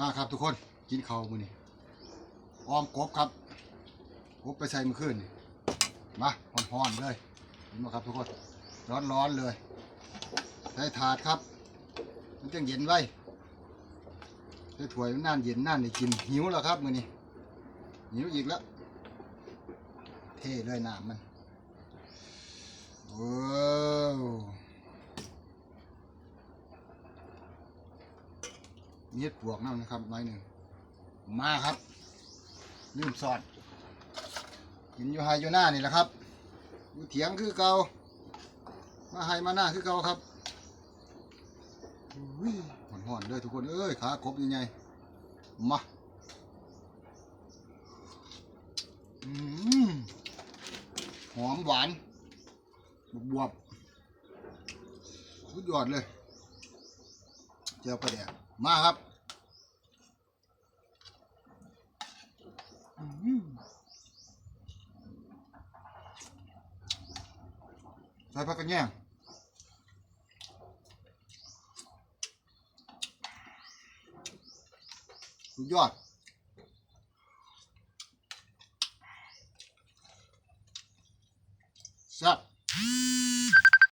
มาครับทุกคนกินข้าวมื้อนี้ออมกบครับกบไปใส่มื้อคืนนี่มาฮ้อนๆเลยเห็นไหมครับทุกคนร้อนๆเลย ใส่ถาดครับ มันจังเย็นไว้ใส่ถ้วยมันน่านเย็นน่านได้กินหิวแล้วครับมื้อนี้หิวอีกแล้วเทเลยน้ำมันว้าวมี เห็ดปวกน้ำนะครับน้อยหนึ่งมาครับลืมสอดกินอยู่ไฮอยู่หน้านี่แหละครับอยู่เถียงคือเก่ามาไฮมาหน้าคือเก่าครับอุ้ยห่อนๆเลยทุกคนเอ้ยขาครบยังไงมาอืมหอมหวานบวบสุดยอดเลย เจอประเดี๋ยวมาครับใส่ผักกระแยงสุดยอดแซ่บ